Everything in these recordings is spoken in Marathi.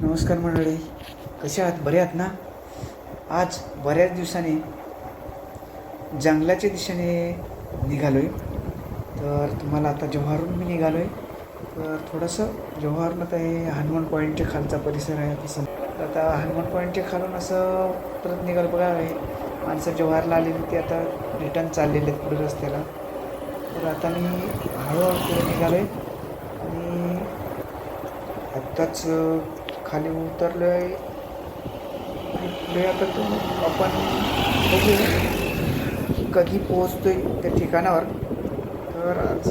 नमस्कार मंडळी. कसे आहात? बरे आहात ना? आज बऱ्याच दिवसांनी जंगलाच्या दिशेने निघालो आहे तर तुम्हाला आता जव्हारून मी निघालो आहे तर थोडंसं जव्हारून आता हे हनुमान पॉईंटच्या खालचा परिसर आहे. तसं आता हनुमान पॉईंटच्या खालून असं परत निघालं बघा. आहे माणसं जव्हारला आलेली ते आता रिटर्न चाललेले आहेत पुढे रस्त्याला. तर आता मी हळूहळू पुढे निघालो आहे आणि आत्ताच खाली उतरलो आहे आणि पुढे आता तो आपण बघू कधी आहे त्या ठिकाणावर. तर आज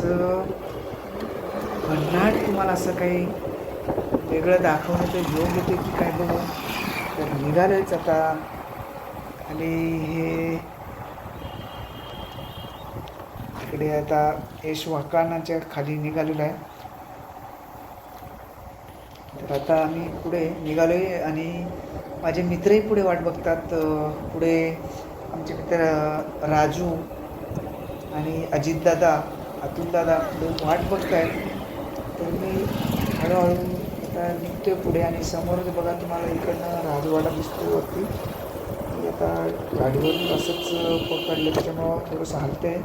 भन्नाट तुम्हाला असं काही वेगळं दाखवण्याचं योग येते की काय बघू. तर निघालंच आता. खाली हे तिकडे आता यश वाकानाच्या खाली निघालेलं आहे. तर आता आम्ही पुढे निघालो आहे आणि माझे मित्रही पुढे वाट बघतात पुढे आमचे मित्र राजू आणि अजितदादा अतुलदादा पुढे वाट बघत आहेत तर मी हळूहळू आता आहे पुढे आणि समोरच बघा तुम्हाला इकडनं राजवाडा दिसतो वरती. मी आता गाडीवरून असंच पकडलं त्याच्यामुळं थोडंसं आहे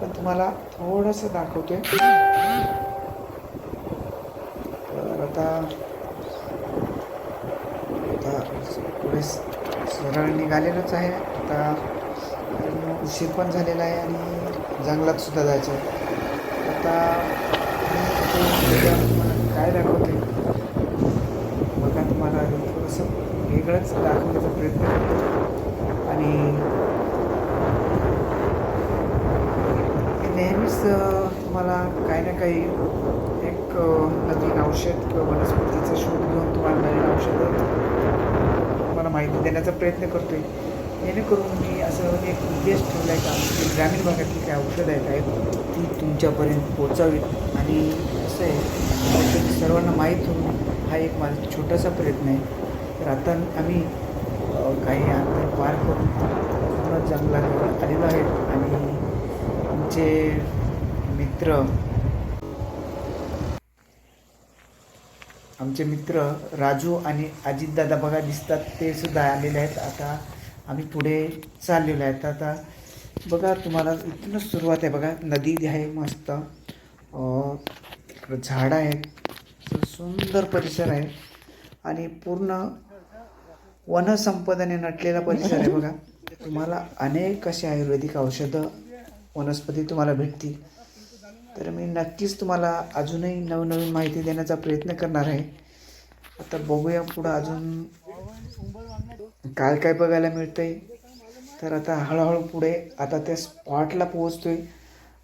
पण तुम्हाला थोडंसं दाखवतो आहे आता आता पुढे सरळ निघालेलोच आहे. आता कारण उशीर पण झालेला आहे आणि जंगलात सुद्धा जायचं आहे आता काय दाखवते? बघा तुम्हाला थोडंसं वेगळंच दाखवण्याचा प्रयत्न करतो. आणि नेहमीच तुम्हाला काही ना काही Uh, एक नवीन औषध किंवा वनस्पतीचा शोध घेऊन तुम्हाला नवीन औषधं. तुम्हाला माहिती देण्याचा प्रयत्न करतो आहे जेणेकरून मी असं एक उद्देश ठेवला आहे का आमची ग्रामीण भागातली काही औषधं आहेत आहेत ती तुमच्यापर्यंत पोचावीत आणि असं आहे औषध सर्वांना माहीत होऊन हा एक माझा छोटासा प्रयत्न आहे. तर आता आम्ही काही अंतर पार करून पूर्ण जंगलात आलेलो आहेत आणि आमचे मित्र आमचे मित्र राजू आणि अजितदादा बघा दिसतात ते सुद्धा आलेले आहेत. आता आम्ही पुढे चाललेलो आहेत आता बघा तुम्हाला इथूनच सुरुवात आहे बघा. नदी आहे मस्त. इकडं झाडं आहेत. सुंदर परिसर आहे. आणि पूर्ण वनसंपदाने नटलेला परिसर आहे बघा. तुम्हाला अनेक असे आयुर्वेदिक औषधं वनस्पती तुम्हाला भेटतील. तर मी नक्कीच तुम्हाला अजूनही नवनवीन माहिती देण्याचा प्रयत्न करणार आहे. आता बघूया पुढं अजून काय काय बघायला मिळतंय. तर आता हळूहळू पुढे आता त्या स्पॉटला पोहोचतोय.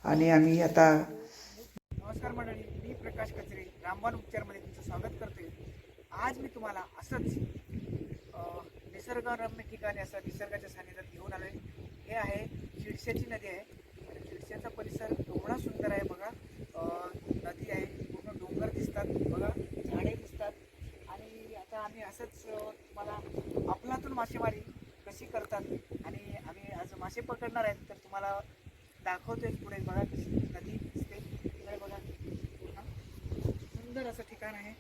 आणि आम्ही आता नमस्कार मंडळी मी प्रकाश कचरे रामबाण उपचारमध्ये तुमचं स्वागत करतोय. आज मी तुम्हाला असंच निसर्गरम्य ठिकाणी असं निसर्गाच्या सानिध्यात घेऊन आलोय. हे आहे शिरशाची नदी आहे. आणि परिसर एवढा सुंदर आहे बघा. नदी आहे पूर्ण डोंगर दिसतात बघा झाडे दिसतात. आणि आता आम्ही असंच तुम्हाला आपलातून मासेमारी कशी करतात आणि आम्ही आज मासे पकडणार आहेत तर तुम्हाला दाखवतोय पुढे बघा कशी नदी दिसते. बघा. सुंदर असं ठिकाण आहे.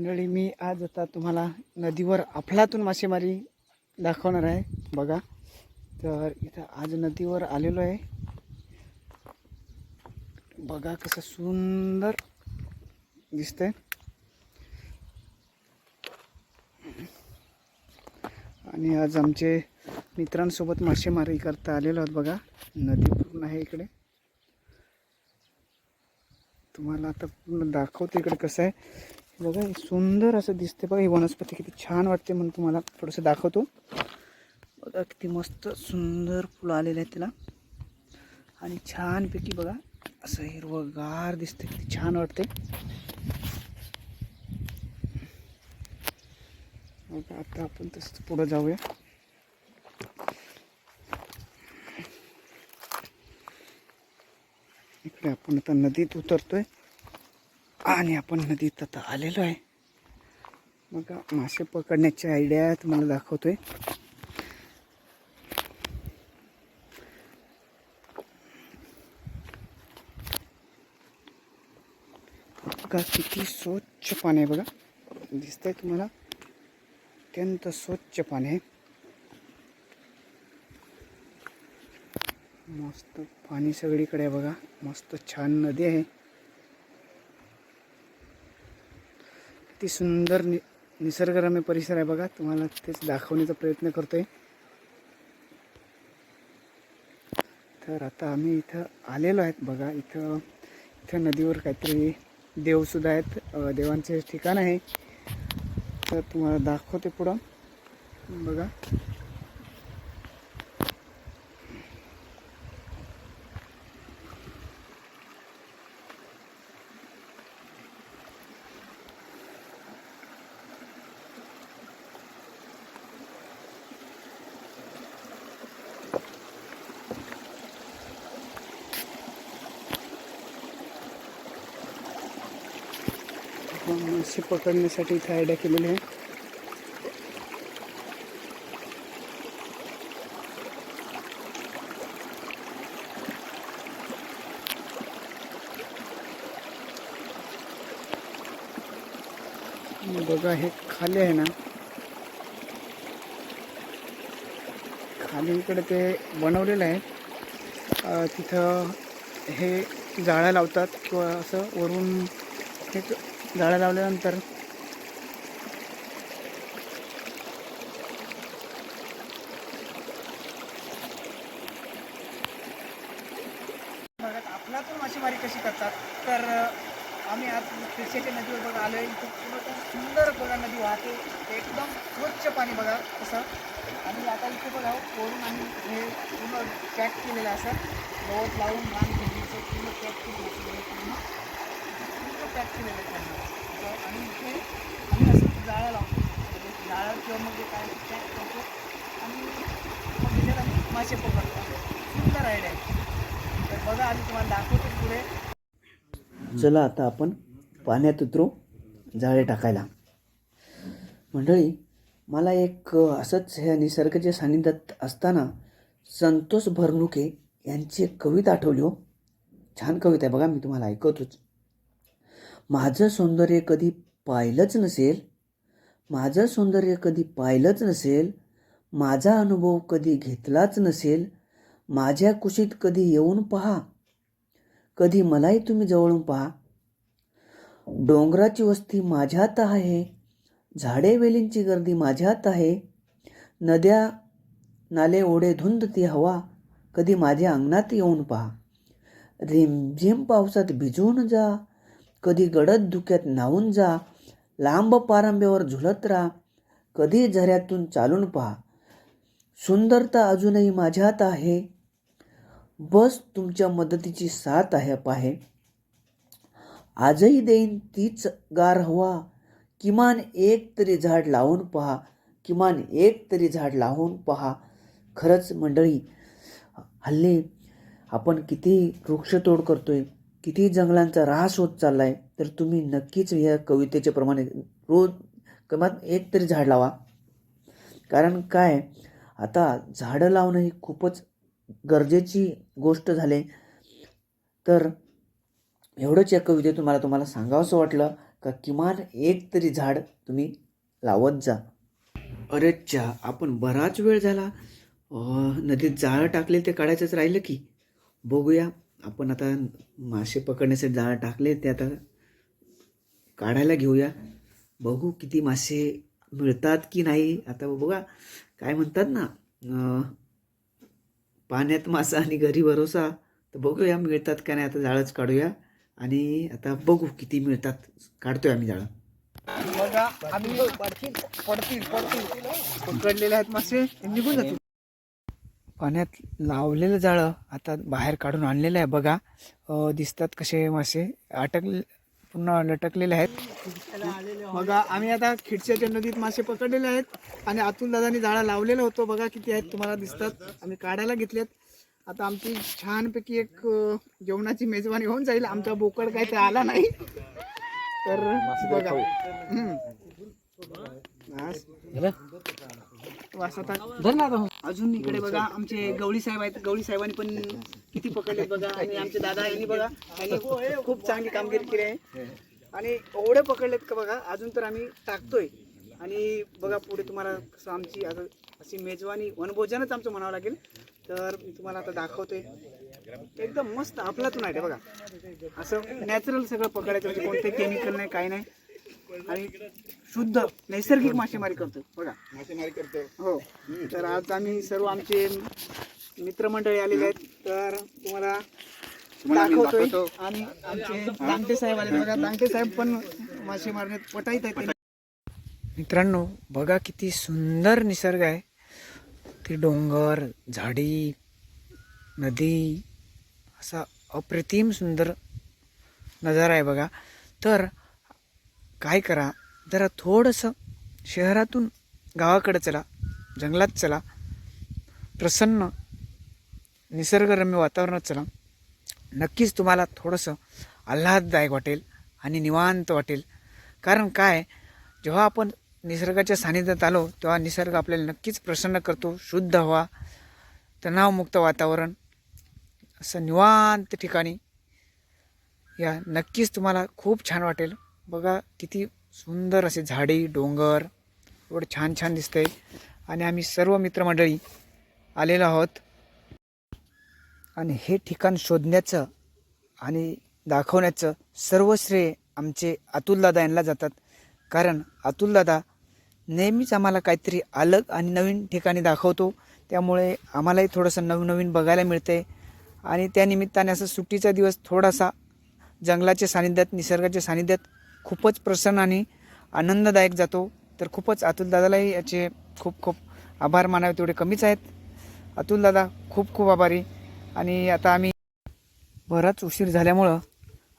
मंडळी मी आज आता तुम्हाला नदीवर अफलातून मासेमारी दाखवणार आहे. बघा तर इथं आज नदीवर आलेलो आहे. बघा कसं सुंदर दिसतंय. आणि आज आमचे मित्रांसोबत मासेमारी करता आलेलो आहोत. बघा नदी पूर्ण आहे इकडे. तुम्हाला आता पूर्ण दाखवतो इकडे कसं आहे. बघा हे सुंदर असं दिसते बघा ही वनस्पती किती छान वाटते म्हणून तुम्हाला थोडंसं दाखवतो. बघा किती मस्त सुंदर फुलं आलेलं आहे तिला. आणि छानपैकी बघा असं हिरवगार दिसते किती छान वाटते बघा आता आपण तसंच पुढं जाऊया. इकडे आपण आता नदीत उतरतोय. आणि आपण नदीत आता आलेलो आहे. मग मासे पकडण्याची आयडिया तुम्हाला दाखवतोय. बघा किती स्वच्छ पाणी आहे बघा. दिसतंय तुम्हाला? अत्यंत स्वच्छ पाणी आहे. मस्त पाणी सगळीकडे आहे बघा. मस्त छान नदी आहे. किती सुंदर नि निसर्गरम्य परिसर आहे बघा. तुम्हाला तेच दाखवण्याचा प्रयत्न करतो आहे तर आता आम्ही इथं आलेलो आहेत बघा. इथं इथं नदीवर काहीतरी देवसुद्धा आहेत. देवांचे ठिकाण आहे. तर तुम्हाला दाखवते पुढं. बघा. मासे पकडण्यासाठी इथं आयडिया केलेली आहे. बघा हे खाली आहे ना. खाली इकडे ते बनवलेलं आहे. तिथं हे जाळ्या लावतात किंवा असं वरून हे गाळा लावल्यानंतर. आपला पण मासेमारी कशी करतात? तर आम्ही आज खिडशीच्या नदीवर बघा आलो इथं सुंदर बघा नदी वाहते. एकदम स्वच्छ पाणी बघा असं. आणि आता इथे बघा कोरून आम्ही हे पूर्ण पॅक केलेलं असं. गवत लावून घाण घेऊन असं पूर्ण पॅक केलेलं पूर्ण. पॅक केलेलं आहे त्यांनी आणि इथे आम्ही असं जाळं लावतो म्हणजे जाळं किंवा मग जे काय पॅक करतो आणि मग त्याच्यात आम्ही मासे पकडतो सुंदर आयडिया आहे तर बघा आम्ही तुम्हाला दाखवतो पुढे चला आता आपण पाण्यात उतरू जाळे टाकायला. मंडळी मला एक असंच ह्या निसर्गाच्या सानिध्यात असताना संतोष भरनुके यांची एक कविता आठवली हो. छान कविता आहे बघा मी तुम्हाला ऐकवतोच माझं सौंदर्य कधी पाहिलंच नसेल माझं सौंदर्य कधी पाहिलंच नसेल माझा अनुभव कधी घेतलाच नसेल माझ्या कुशीत कधी येऊन पहा कधी मलाही तुम्ही जवळून पहा. डोंगराची वस्ती माझ्यात आहे झाडे वेलींची गर्दी माझ्यात आहे नद्या नाले ओढे धुंद ती हवा कधी माझ्या अंगणात येऊन पहा. रिमझिम पावसात भिजून जा कधी गडद धुक्यात न्हावून जा लांब पारंब्यावर झुलत राहा कधी झऱ्यातून चालून पहा. सुंदरता अजूनही माझ्यात आहे. बस तुमच्या मदतीची साथ आहे पाहे आजही देईन तीच गार हवा. किमान एक तरी झाड लावून पहा. किमान एक तरी झाड लावून पहा. खरंच मंडळी हल्ली आपण किती वृक्षतोड करतोय. किती जंगलांचा ऱ्हास होत चालला आहे तर तुम्ही नक्कीच या कवितेच्या प्रमाणे रोज कमात एक तरी झाड लावा. कारण काय आता झाडं लावणं ही खूपच गरजेची गोष्ट झाली. तर एवढंच या कवितेतून मला तुम्हाला सांगावंसं वाटलं का किमान एक तरी झाड तुम्ही लावत जा. अरे चा आपण बराच वेळ झाला. नदीत जाळं टाकले ते काढायचंच राहिलं की. बघूया. आपण आता मासे पकडण्यासाठी जाळं टाकले ते आता काढायला घेऊया. बघू किती मासे मिळतात की नाही. आता बघा काय म्हणतात ना पाण्यात मासा आणि घरी भरोसा तर बघूया मिळतात का नाही. आता जाळंच काढूया. आणि आता बघू किती मिळतात. काढतोय आम्ही जाळं. आम्ही पडतील पडतील. पकडलेले आहेत मासे निघून जातील. पाण्यात लावलेलं जाळं आता बाहेर काढून आणलेलं आहे. बघा दिसतात कसे मासे. अटकले पुन्हा लटकलेले आहेत. बघा आम्ही आता खिडच्याच्या नदीत मासे पकडलेले आहेत आणि अतुल दादानी जाळा लावलेलं होतो. बघा किती आहेत तुम्हाला दिसतात. आम्ही काढायला घेतलेत. आता आमची छानपैकी एक जेवणाची मेजवानी होऊन जाईल. आमचा बोकड काय ते आला नाही. तर बघा. वास आता अजून इकडे बघा आमचे गवळी साहेब आहेत. गवळी साहेबांनी पण किती पकडले बघा. आणि आमचे दादा यांनी बघा यांनी खूप चांगली कामगिरी केली आहे. आणि एवढे पकडलेत का बघा अजून तर आम्ही टाकतोय. आणि बघा पुढे तुम्हाला कसं आमची आता अशी मेजवानी वनभोजनच आमचं म्हणावं लागेल. तर मी तुम्हाला आता दाखवतोय. एकदम मस्त आपलातून आहे ते बघा. असं नॅचरल सगळं पकडायचं म्हणजे कोणते केमिकल नाही काय नाही. आणि शुद्ध नैसर्गिक मासेमारी करतो बघा. मासेमारी करतो हो. तर आज आम्ही सर्व आमचे मित्रमंडळी आलेले आहेत. तर तुम्हाला दाखवतोय. दाखवतो. आणि आमचे तांगटे साहेब आले बघा तांगटे साहेब पण मासे मारण्यात पटाईत आहेत. मित्रांनो बघा किती सुंदर निसर्ग आहे. ते डोंगर झाडी नदी असा अप्रतिम सुंदर नजारा आहे बघा. तर काय करा जरा थोडंसं शहरातून गावाकडे चला जंगलात चला प्रसन्न निसर्गरम्य वातावरणात चला. नक्कीच तुम्हाला थोडंसं आल्हाददायक वाटेल आणि निवांत वाटेल. कारण काय जेव्हा आपण निसर्गाच्या सानिध्यात आलो तेव्हा निसर्ग आपल्याला नक्कीच प्रसन्न करतो शुद्ध हवा तणावमुक्त वातावरण असं निवांत ठिकाणी या नक्कीच तुम्हाला खूप छान वाटेल. बघा किती सुंदर असे झाडी डोंगर एवढं छान छान दिसतंय. आणि आम्ही सर्व मित्रमंडळी आलेलो आहोत. आणि हे ठिकाण शोधण्याचं आणि दाखवण्याचं सर्व श्रेय आमचे अतुलदादा यांना जातात. कारण अतुलदादा नेहमीच आम्हाला काहीतरी अलग आणि नवीन ठिकाणी दाखवतो. त्यामुळे आम्हालाही थोडंसं नवीन नवीन बघायला मिळते आणि त्यानिमित्ताने असं सुट्टीचा दिवस थोडासा जंगलाच्या सानिध्यात निसर्गाच्या सानिध्यात खूपच प्रसन्न आणि आनंददायक जातो. तर खूपच अतुलदादालाही याचे खूप खूप आभार मानावे तेवढे कमीच आहेत. अतुलदादा खूप खूप आभारी. आणि आता आम्ही बराच उशीर झाल्यामुळं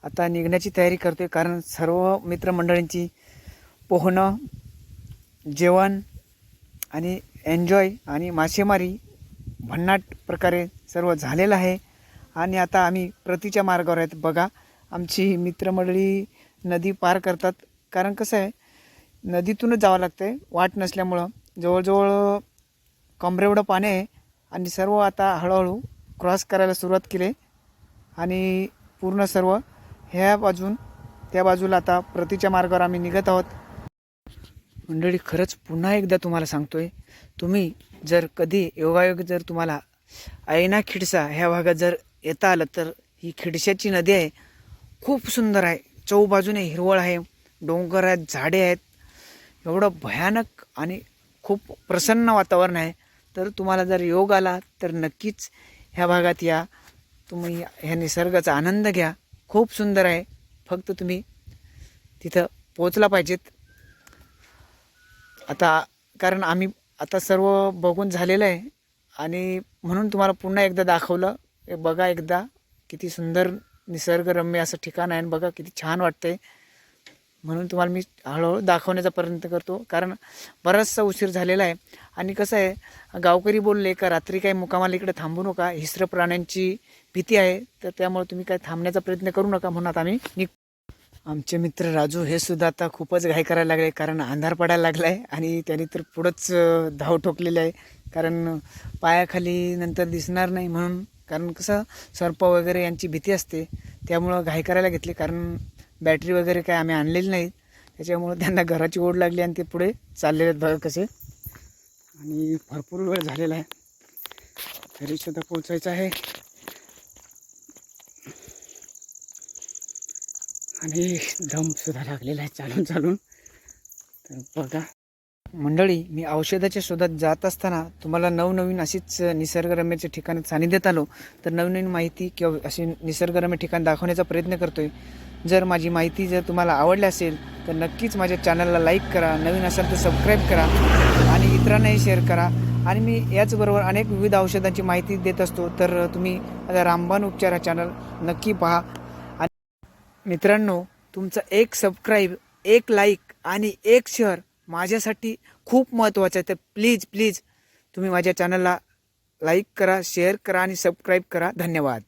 आता निघण्याची तयारी करतोय कारण सर्व मित्रमंडळींची पोहणं जेवण आणि एन्जॉय आणि मासेमारी भन्नाट प्रकारे सर्व झालेलं आहे. आणि आता आम्ही प्रतीच्या मार्गावर आहेत. बघा आमची मित्रमंडळी नदी पार करतात. कारण कसं आहे नदीतूनच जावं लागतं आहे वाट नसल्यामुळं. जवळजवळ कमरेवढं पाणी आहे. आणि सर्व आता हळूहळू क्रॉस करायला सुरुवात केली आणि पूर्ण सर्व ह्या बाजून त्या बाजूला आता प्रतीच्या मार्गावर आम्ही निघत आहोत. मंडळी खरंच पुन्हा एकदा तुम्हाला सांगतो आहे तुम्ही जर कधी योगायोग जर तुम्हाला ऐना खिडसा ह्या भागात जर येता आलं तर ही खिडशाची नदी आहे. खूप सुंदर आहे. चौबाजूने हिरवळ आहे डोंगर आहेत झाडे आहेत. एवढं भयानक आणि खूप प्रसन्न वातावरण आहे. तर तुम्हाला जर योग आला तर नक्कीच ह्या भागात या. तुम्ही ह्या निसर्गाचा आनंद घ्या. खूप सुंदर आहे. फक्त तुम्ही तिथं पोचला पाहिजेत. आता कारण आम्ही आता सर्व बघून झालेलं आहे. आणि म्हणून तुम्हाला पुन्हा एकदा दाखवलं. बघा एकदा किती सुंदर निसर्गरम्य असं ठिकाण आहे आणि बघा किती छान वाटतंय. म्हणून तुम्हाला मी हळूहळू दाखवण्याचा प्रयत्न करतो. कारण बराचसा उशीर झालेला आहे. आणि कसं आहे गावकरी बोलले का रात्री काही मुकामाला इकडे थांबू नका. हिस्र प्राण्यांची भीती आहे. तर त्यामुळे तुम्ही काय थांबण्याचा प्रयत्न करू नका म्हणून आता आम्ही निघ आमचे मित्र राजू हे सुद्धा आता खूपच घाई करायला लागले. कारण अंधार पडायला लागला आहे आणि त्याने तर पुढंच धाव ठोकलेली आहे. कारण पायाखाली नंतर दिसणार नाही म्हणून कारण कसं सर्प वगैरे यांची भीती असते त्यामुळं घाई करायला घेतली. कारण बॅटरी वगैरे काय आम्ही आणलेली नाही त्याच्यामुळं त्यांना घराची ओढ लागली आणि ते पुढे चाललेले आहेत बघा कसे. आणि भरपूर वेळ झालेला आहे. तरी सुद्धा पोचायचं आहे. आणि दमसुद्धा लागलेला आहे चालून चालून. तर बघा. मंडळी मी औषधाच्या शोधात जात असताना तुम्हाला नवनवीन अशीच निसर्गरम्याच्या ठिकाणी सानिध्यात आलो तर नवनवीन माहिती किंवा अशी निसर्गरम्य ठिकाण दाखवण्याचा प्रयत्न करतोय. जर माझी माहिती जर तुम्हाला आवडली असेल तर नक्कीच माझ्या चॅनलला लाईक करा नवीन असाल तर सबस्क्राईब करा आणि इतरांनाही शेअर करा. आणि मी याचबरोबर अनेक विविध औषधांची माहिती देत असतो तर तुम्ही आता रामबाण उपचार हा चॅनल नक्की पहा. आणि मित्रांनो तुमचं एक सबस्क्राईब एक लाईक आणि एक शेअर माझ्यासाठी खूप महत्त्वाचं आहे. तर प्लीज प्लीज तुम्ही माझ्या चॅनलला लाईक करा शेअर करा आणि सबस्क्राईब करा. धन्यवाद.